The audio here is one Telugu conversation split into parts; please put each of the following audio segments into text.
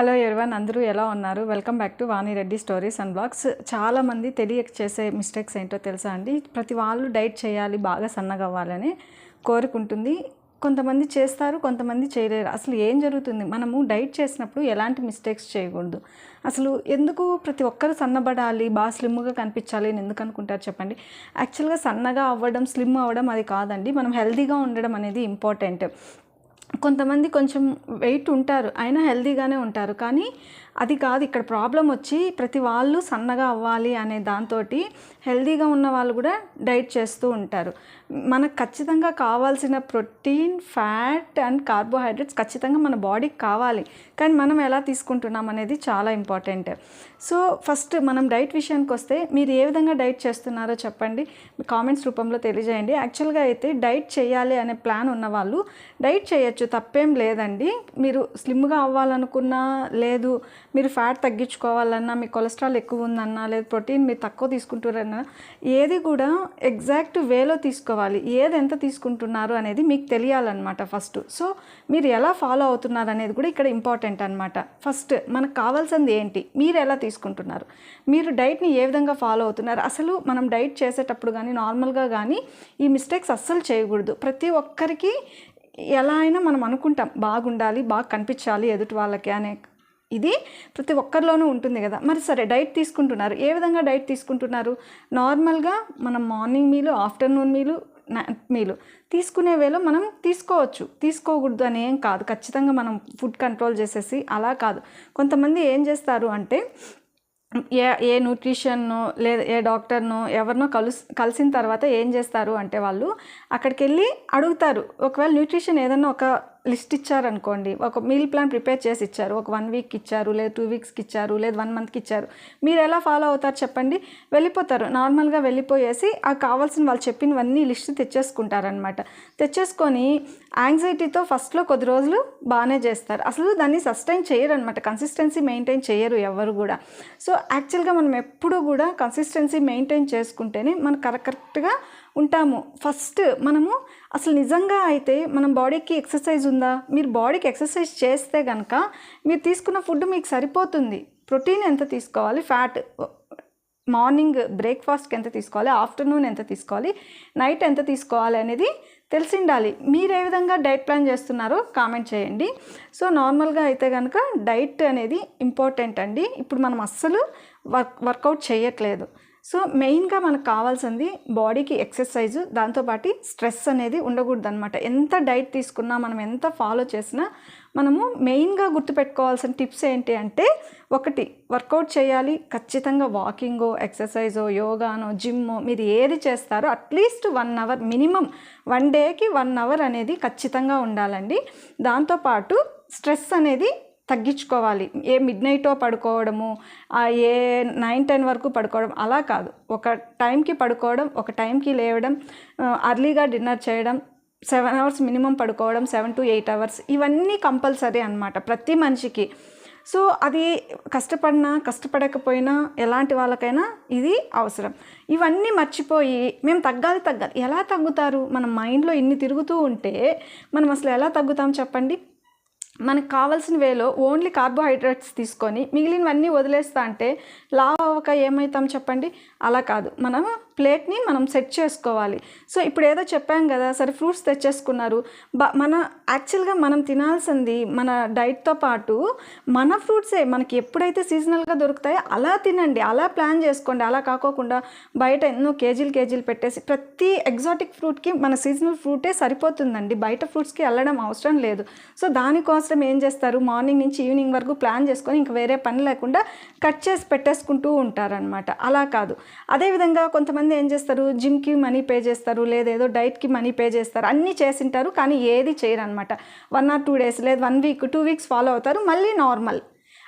హలో ఎర్వన్ అందరూ ఎలా ఉన్నారు? Welcome back to Vani Reddy stories and blogs. చాలామంది తెలియక చేసే మిస్టేక్స్ ఏంటో తెలుసా అండి? ప్రతి వాళ్ళు డైట్ చేయాలి బాగా సన్నగా అవ్వాలని కోరుకుంటుంది. కొంతమంది చేస్తారు కొంతమంది చేయలేరు. అసలు ఏం జరుగుతుంది? మనము డైట్ చేసినప్పుడు ఎలాంటి మిస్టేక్స్ చేయకూడదు. అసలు ఎందుకు ప్రతి ఒక్కరు సన్నబడాలి బాగా స్లిమ్గా కనిపించాలి అని ఎందుకు అనుకుంటారు చెప్పండి? యాక్చువల్గా సన్నగా అవ్వడం స్లిమ్ అవ్వడం అది కాదండి. మనం హెల్తీగా ఉండడం అనేది ఇంపార్టెంట్. కొంతమంది కొంచెం వెయిట్ ఉంటారు అయినా హెల్దీగానే ఉంటారు. కానీ అది కాదు ఇక్కడ ప్రాబ్లం వచ్చి ప్రతి వాళ్ళు సన్నగా అవ్వాలి అనే దాంతో హెల్దీగా ఉన్న వాళ్ళు కూడా డైట్ చేస్తూ ఉంటారు. మనకు ఖచ్చితంగా కావాల్సిన ప్రోటీన్ ఫ్యాట్ అండ్ కార్బోహైడ్రేట్స్ ఖచ్చితంగా మన బాడీకి కావాలి. కానీ మనం ఎలా తీసుకుంటున్నాం అనేది చాలా ఇంపార్టెంట్. సో ఫస్ట్ మనం డైట్ విషయానికి వస్తే మీరు ఏ విధంగా డైట్ చేస్తున్నారో చెప్పండి. కామెంట్స్ రూపంలో తెలియజేయండి. యాక్చువల్గా అయితే డైట్ చేయాలి అనే ప్లాన్ ఉన్న వాళ్ళు డైట్ చేయొచ్చు తప్పేం లేదండి. మీరు స్లిమ్గా అవ్వాలనుకున్నా లేదు మీరు ఫ్యాట్ తగ్గించుకోవాలన్నా మీ కొలెస్ట్రాల్ ఎక్కువ ఉందన్నా లేదా ప్రోటీన్ మీరు తక్కువ తీసుకుంటున్నారన్నా ఏది కూడా ఎగ్జాక్ట్ వేలో తీసుకోవాలి. ఏది ఎంత తీసుకుంటున్నారు అనేది మీకు తెలియాలన్నమాట ఫస్ట్ సో మీరు ఎలా ఫాలో అవుతున్నారు అనేది కూడా ఇక్కడ ఇంపార్టెంట్ అనమాట ఫస్ట్ మనకు కావాల్సింది ఏంటి? మీరు ఎలా తీసుకుంటున్నారు? మీరు డైట్ని ఏ విధంగా ఫాలో అవుతున్నారు? అసలు మనం డైట్ చేసేటప్పుడు కానీ నార్మల్గా కానీ ఈ మిస్టేక్స్ అస్సలు చేయకూడదు. ప్రతి ఒక్కరికి ఎలా అయినా మనం అనుకుంటాం బాగుండాలి బాగా కనిపించాలి ఎదుటి వాళ్ళకి అనే ఇది ప్రతి ఒక్కరిలోనూ ఉంటుంది కదా. మరి సరే డైట్ తీసుకుంటున్నారు. ఏ విధంగా డైట్ తీసుకుంటున్నారు? నార్మల్గా మనం morning meals afternoon meals night meals తీసుకునే వేలో మనం తీసుకోవచ్చు. తీసుకోకూడదు అని ఏం కాదు. ఖచ్చితంగా మనం ఫుడ్ కంట్రోల్ చేసేసి అలా కాదు. కొంతమంది ఏం చేస్తారు అంటే ఏ ఏ న్యూట్రిషన్ను లేదా ఏ డాక్టర్ను ఎవరినో కలుసు కలిసిన తర్వాత ఏం చేస్తారు అంటే వాళ్ళు అక్కడికి వెళ్ళి అడుగుతారు. ఒకవేళ న్యూట్రిషన్ ఏదన్నా ఒక లిస్ట్ ఇచ్చారనుకోండి. ఒక మీల్ ప్లాన్ ప్రిపేర్ చేసి ఇచ్చారు. ఒక వన్ వీక్ ఇచ్చారు లేదు టూ వీక్స్కి ఇచ్చారు లేదు వన్ మంత్కి ఇచ్చారు. మీరు ఎలా ఫాలో అవుతారు చెప్పండి. వెళ్ళిపోతారు. నార్మల్గా వెళ్ళిపోయేసి ఆ కావాల్సిన వాళ్ళు చెప్పినవన్నీ లిస్ట్ తెచ్చేసుకుంటారనమాట. తెచ్చేసుకొని యాంగ్జైటీతో ఫస్ట్లో కొద్ది రోజులు బాగానే చేస్తారు. అసలు దాన్ని సస్టైన్ చేయరు అనమాట కన్సిస్టెన్సీ మెయింటైన్ చేయరు ఎవరు కూడా. సో యాక్చువల్గా మనం ఎప్పుడూ కూడా కన్సిస్టెన్సీ మెయింటైన్ చేసుకుంటేనే మనం కరెక్ట్గా ఉంటాము. ఫస్ట్ మనము అసలు నిజంగా అయితే మనం బాడీకి ఎక్సర్సైజ్ ఉందా? మీరు బాడీకి ఎక్సర్సైజ్ చేస్తే కనుక మీరు తీసుకున్న ఫుడ్ మీకు సరిపోతుంది. ప్రోటీన్ ఎంత తీసుకోవాలి? ఫ్యాట్ మార్నింగ్ బ్రేక్ఫాస్ట్కి ఎంత తీసుకోవాలి? ఆఫ్టర్నూన్ ఎంత తీసుకోవాలి? నైట్ ఎంత తీసుకోవాలి అనేది తెలిసి ఉండాలి మీరు ఏ విధంగా డైట్ ప్లాన్ చేస్తున్నారో కామెంట్ చేయండి. సో నార్మల్గా అయితే కనుక డైట్ అనేది ఇంపార్టెంట్ అండి. ఇప్పుడు మనం అస్సలు వర్క్ వర్కౌట్ చేయట్లేదు. సో మెయిన్గా మనకు కావాల్సింది బాడీకి ఎక్సర్సైజ్ దాంతోపాటు స్ట్రెస్ అనేది ఉండకూడదు అనమాట ఎంత డైట్ తీసుకున్నా మనం ఎంత ఫాలో చేసినా మనము మెయిన్గా గుర్తుపెట్టుకోవాల్సిన టిప్స్ ఏంటి అంటే ఒకటి వర్కౌట్ చేయాలి. ఖచ్చితంగా వాకింగో ఎక్సర్సైజో యోగానో జిమ్మో మీరు ఏది చేస్తారో at least one hour minimum one డేకి వన్ అవర్ అనేది ఖచ్చితంగా ఉండాలండి. దాంతోపాటు స్ట్రెస్ అనేది తగ్గించుకోవాలి. ఏ మిడ్ నైటో పడుకోవడము ఏ నైన్ టెన్ వరకు పడుకోవడం అలా కాదు. ఒక టైంకి పడుకోవడం ఒక టైంకి లేవడం అర్లీగా డిన్నర్ చేయడం సెవెన్ అవర్స్ మినిమం పడుకోవడం సెవెన్ టు ఎయిట్ అవర్స్ ఇవన్నీ కంపల్సరీ అనమాట ప్రతి మనిషికి. సో అది కష్టపడినా కష్టపడకపోయినా ఎలాంటి వాళ్ళకైనా ఇది అవసరం. ఇవన్నీ మర్చిపోయి మేము తగ్గాలి తగ్గాలి. ఎలా తగ్గుతారు? మన మైండ్లో ఇన్ని తిరుగుతూ ఉంటే మనం అసలు ఎలా తగ్గుతాం చెప్పండి? మనకు కావాల్సిన వేలో ఓన్లీ కార్బోహైడ్రేట్స్ తీసుకొని మిగిలినవన్నీ వదిలేస్తా అంటే లావ్ అవ్వక ఏమవుతాం చెప్పండి? అలా కాదు. మనం ప్లేట్ని మనం సెట్ చేసుకోవాలి. సో ఇప్పుడు ఏదో చెప్పాం కదా సరే ఫ్రూట్స్ తెచ్చేసుకున్నారు. బ మన యాక్చువల్గా మనం తినాల్సింది మన డైట్తో పాటు మన ఫ్రూట్సే. మనకి ఎప్పుడైతే సీజనల్గా దొరుకుతాయో అలా తినండి. అలా ప్లాన్ చేసుకోండి. అలా కాకోకుండా బయట ఎన్నో కేజీలు కేజీలు పెట్టేసి ప్రతి ఎగ్జాటిక్ ఫ్రూట్కి మన సీజనల్ ఫ్రూటే సరిపోతుందండి. బయట ఫ్రూట్స్కి వెళ్ళడం అవసరం లేదు. సో దానికోసం ఏం చేస్తారు? మార్నింగ్ నుంచి ఈవినింగ్ వరకు ప్లాన్ చేసుకొని ఇంకా వేరే పని లేకుండా కట్ చేసి పెట్టేసుకుంటూ ఉంటారనమాట అలా కాదు. అదేవిధంగా కొంతమంది ఏం చేస్తారు? జిమ్కి మనీ పే చేస్తారు లేదేదో ఏదో డైట్కి మనీ పే చేస్తారు అన్నీ చేసింటారు కానీ ఏది చేయరు అనమాట వన్ ఆర్ టూ డేస్ లేదు one week two weeks follow అవుతారు మళ్ళీ నార్మల్.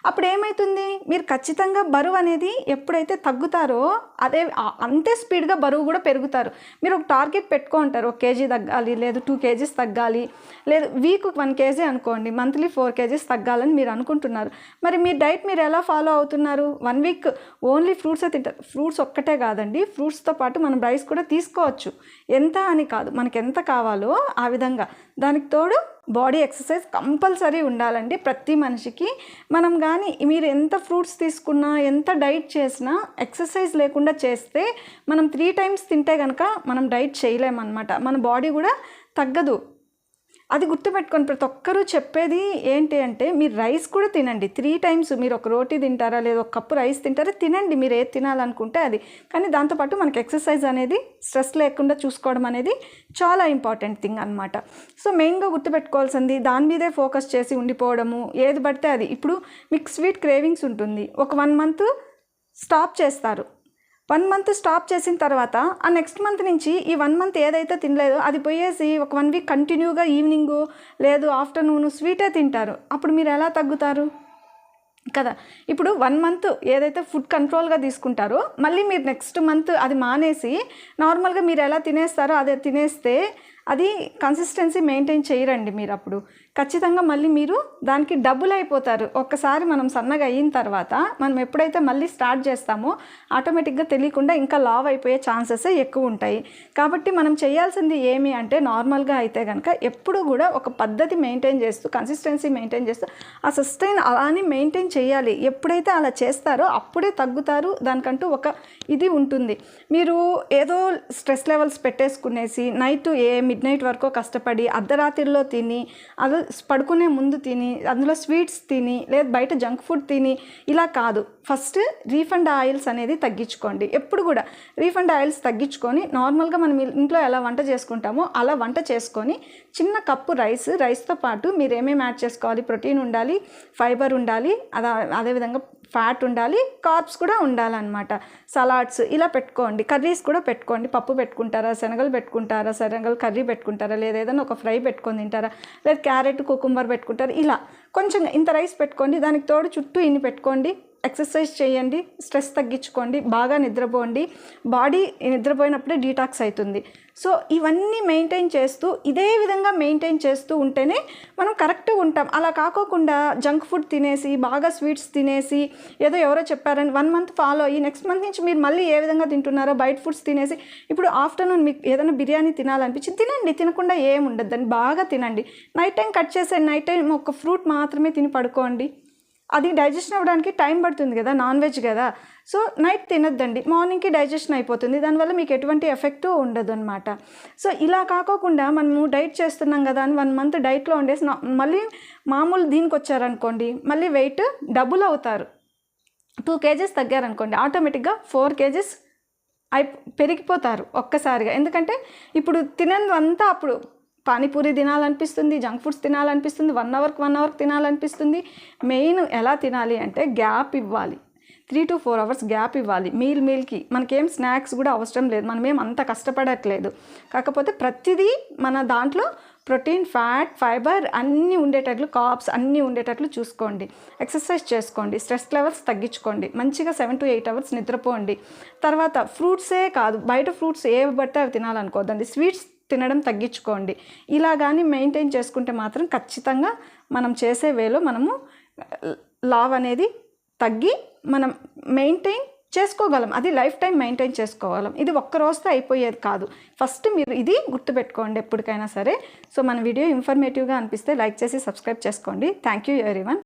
అప్పుడు ఏమవుతుంది మీరు ఖచ్చితంగా బరువు అనేది ఎప్పుడైతే తగ్గుతారో అదే అంతే స్పీడ్గా బరువు కూడా పెరుగుతారు. మీరు ఒక టార్గెట్ పెట్టుకుంటారు ఒక కేజీ తగ్గాలి లేదు టూ కేజీస్ తగ్గాలి లేదు వీక్ వన్ కేజీ అనుకోండి మంత్లీ ఫోర్ కేజీస్ తగ్గాలని మీరు అనుకుంటున్నారు. మరి మీ డైట్ మీరు ఎలా ఫాలో అవుతున్నారు? వన్ వీక్ ఓన్లీ ఫ్రూట్సే తింటారు. ఫ్రూట్స్ ఒక్కటే కాదండి. ఫ్రూట్స్తో పాటు మనం రైస్ కూడా తీసుకోవచ్చు. ఎంత అని కాదు. మనకి ఎంత కావాలో ఆ విధంగా. దానికి తోడు బాడీ ఎక్సర్సైజ్ కంపల్సరీ ఉండాలండి ప్రతి మనిషికి. మనం కానీ మీరు ఎంత ఫ్రూట్స్ తీసుకున్నా ఎంత డైట్ చేసినా ఎక్సర్సైజ్ లేకుండా చేస్తే మనం త్రీ టైమ్స్ తింటే కనుక మనం డైట్ చేయలేమన్నమాట. మన బాడీ కూడా తగ్గదు. అది గుర్తుపెట్టుకొని ప్రతి ఒక్కరూ చెప్పేది ఏంటి అంటే మీరు రైస్ కూడా తినండి. త్రీ టైమ్స్ మీరు ఒక రోటీ తింటారా లేదా ఒక కప్పు రైస్ తింటారా తినండి. మీరు ఏది తినాలనుకుంటే అది. కానీ దాంతోపాటు మనకి ఎక్సర్సైజ్ అనేది స్ట్రెస్ లేకుండా చూసుకోవడం అనేది చాలా ఇంపార్టెంట్ థింగ్ అనమాట సో మెయిన్గా గుర్తుపెట్టుకోవాల్సింది దాని మీదే ఫోకస్ చేసి ఉండిపోవడము. ఏది పడితే అది. ఇప్పుడు మీకు స్వీట్ క్రేవింగ్స్ ఉంటుంది. ఒక వన్ మంత్ స్టాప్ చేస్తారు. వన్ మంత్ స్టాప్ చేసిన తర్వాత ఆ నెక్స్ట్ మంత్ నుంచి ఈ వన్ మంత్ ఏదైతే తినలేదో అది పోయేసి ఒక వన్ వీక్ కంటిన్యూగా ఈవినింగ్ లేదు ఆఫ్టర్నూన్ స్వీటే తింటారు. అప్పుడు మీరు ఎలా తగ్గుతారు? కదా ఇప్పుడు వన్ మంత్ ఏదైతే ఫుడ్ కంట్రోల్గా తీసుకుంటారో మళ్ళీ మీరు నెక్స్ట్ మంత్ అది మానేసి నార్మల్గా మీరు ఎలా తినేస్తారో అదే తినేస్తే అది కన్సిస్టెన్సీ మెయింటైన్ చేయరండి మీరు అప్పుడు ఖచ్చితంగా మళ్ళీ మీరు దానికి డబ్బులు అయిపోతారు. ఒక్కసారి మనం సన్నగా అయిన తర్వాత మనం ఎప్పుడైతే మళ్ళీ స్టార్ట్ చేస్తామో ఆటోమేటిక్గా తెలియకుండా ఇంకా లావ్ అయిపోయే ఛాన్సెస్ ఎక్కువ ఉంటాయి. కాబట్టి మనం చేయాల్సింది ఏమి అంటే నార్మల్గా అయితే కనుక ఎప్పుడు కూడా ఒక పద్ధతి మెయింటైన్ చేస్తూ కన్సిస్టెన్సీ మెయింటైన్ చేస్తూ ఆ సస్టైన్ అలానే మెయింటైన్ చేయాలి. ఎప్పుడైతే అలా చేస్తారో అప్పుడే తగ్గుతారు. దానికంటూ ఒక ఇది ఉంటుంది. మీరు ఏదో స్ట్రెస్ లెవెల్స్ పెట్టేసుకునేసి నైట్ ఏ మిడ్ నైట్ వరకు కష్టపడి అర్ధరాత్రిలో తిని అది పడుకునే ముందు తిని అందులో స్వీట్స్ తిని లేదా బయట జంక్ ఫుడ్ తిని ఇలా కాదు. ఫస్ట్ రీఫండ్ ఆయిల్స్ అనేది తగ్గించుకోండి. ఎప్పుడు కూడా రీఫండ్ ఆయిల్స్ తగ్గించుకొని నార్మల్గా మనం ఇంట్లో ఎలా వంట చేసుకుంటామో అలా వంట చేసుకొని చిన్న కప్పు రైస్ రైస్తో పాటు మీరు ఏమేమి యాడ్ చేసుకోవాలి? ప్రోటీన్ ఉండాలి ఫైబర్ ఉండాలి అదే అదేవిధంగా ఫ్యాట్ ఉండాలి కార్బ్స్ కూడా ఉండాలన్నమాట. సలాడ్స్ ఇలా పెట్టుకోండి. కర్రీస్ కూడా పెట్టుకోండి. పప్పు పెట్టుకుంటారా? శనగలు పెట్టుకుంటారా? శనగలు కర్రీ పెట్టుకుంటారా? లేదా ఏదైనా ఒక ఫ్రై పెట్టుకొని తింటారా? లేదా క్యారెట్ కుకుంబర్ పెట్టుకుంటారా? ఇలా కొంచెం ఇంత రైస్ పెట్టుకోండి దానికి తోడు చుట్టూ ఇన్ని పెట్టుకోండి. ఎక్సర్సైజ్ చేయండి స్ట్రెస్ తగ్గించుకోండి బాగా నిద్రపోండి. బాడీ నిద్రపోయినప్పుడే డీటాక్స్ అవుతుంది సో ఇవన్నీ మెయింటైన్ చేస్తూ ఇదే విధంగా మెయింటైన్ చేస్తూ ఉంటేనే మనం కరెక్ట్గా ఉంటాం. అలా కాకోకుండా జంక్ ఫుడ్ తినేసి బాగా స్వీట్స్ తినేసి ఏదో ఎవరో చెప్పారని వన్ మంత్ ఫాలో అయ్యి నెక్స్ట్ మంత్ నుంచి మీరు మళ్ళీ ఏ విధంగా తింటున్నారో బయట ఫుడ్స్ తినేసి ఇప్పుడు ఆఫ్టర్నూన్ మీకు ఏదైనా బిర్యానీ తినాలనిపించి తినండి తినకుండా ఏం దాన్ని బాగా తినండి. నైట్ టైం కట్ చేసే నైట్ టైం ఒక ఫ్రూట్ మాత్రమే తిని పడుకోండి. అది డైజెషన్ అవ్వడానికి టైం పడుతుంది కదా నాన్ వెజ్ కదా. సో నైట్ తినద్దండి. మార్నింగ్కి డైజెషన్ అయిపోతుంది. దానివల్ల మీకు ఎటువంటి ఎఫెక్ట్ ఉండదు అనమాట సో ఇలా కాకోకుండా మనము డైట్ చేస్తున్నాం కదా అని వన్ మంత్ డైట్లో ఉండేసి మళ్ళీ మామూలు దీనికి వచ్చారనుకోండి మళ్ళీ వెయిట్ డబుల్ అవుతారు. టూ కేజెస్ తగ్గారనుకోండి ఆటోమేటిక్గా ఫోర్ కేజెస్ అయి పెరిగిపోతారు ఒక్కసారిగా. ఎందుకంటే ఇప్పుడు తినందంతా అప్పుడు పానీపూరి తినాలనిపిస్తుంది జంక్ ఫుడ్స్ తినాలనిపిస్తుంది వన్ అవర్కి వన్ అవర్కి తినాలనిపిస్తుంది. మెయిన్ ఎలా తినాలి అంటే గ్యాప్ ఇవ్వాలి. Three to four hours gap ఇవ్వాలి. మీల్ మీల్కి మనకేం స్నాక్స్ కూడా అవసరం లేదు. మనమేం అంత కష్టపడట్లేదు. కాకపోతే ప్రతిదీ మన దాంట్లో ప్రోటీన్ ఫ్యాట్ ఫైబర్ అన్నీ ఉండేటట్లు కాప్స్ అన్నీ ఉండేటట్లు చూసుకోండి. ఎక్సర్సైజ్ చేసుకోండి. స్ట్రెస్ లెవెల్స్ తగ్గించుకోండి. మంచిగా సెవెన్ టు ఎయిట్ అవర్స్ నిద్రపోండి. తర్వాత ఫ్రూట్సే కాదు. బయట ఫ్రూట్స్ ఏ పడితే అవి తినాలనుకోవద్దండి. స్వీట్స్ తినడం తగ్గించుకోండి. ఇలా కానీ మెయింటైన్ చేసుకుంటే మాత్రం ఖచ్చితంగా మనం చేసే వేలో మనము లావ్ అనేది తగ్గి మనం మెయింటైన్ చేసుకోగలం. అది లైఫ్ టైం మెయింటైన్ చేసుకోగలం. ఇది ఒక్క రోజుతో అయిపోయేది కాదు. ఫస్ట్ మీరు ఇది గుర్తుపెట్టుకోండి ఎప్పటికైనా సరే. సో మన వీడియో ఇన్ఫర్మేటివ్గా అనిపిస్తే లైక్ చేసి సబ్స్క్రైబ్ చేసుకోండి. Thank you everyone.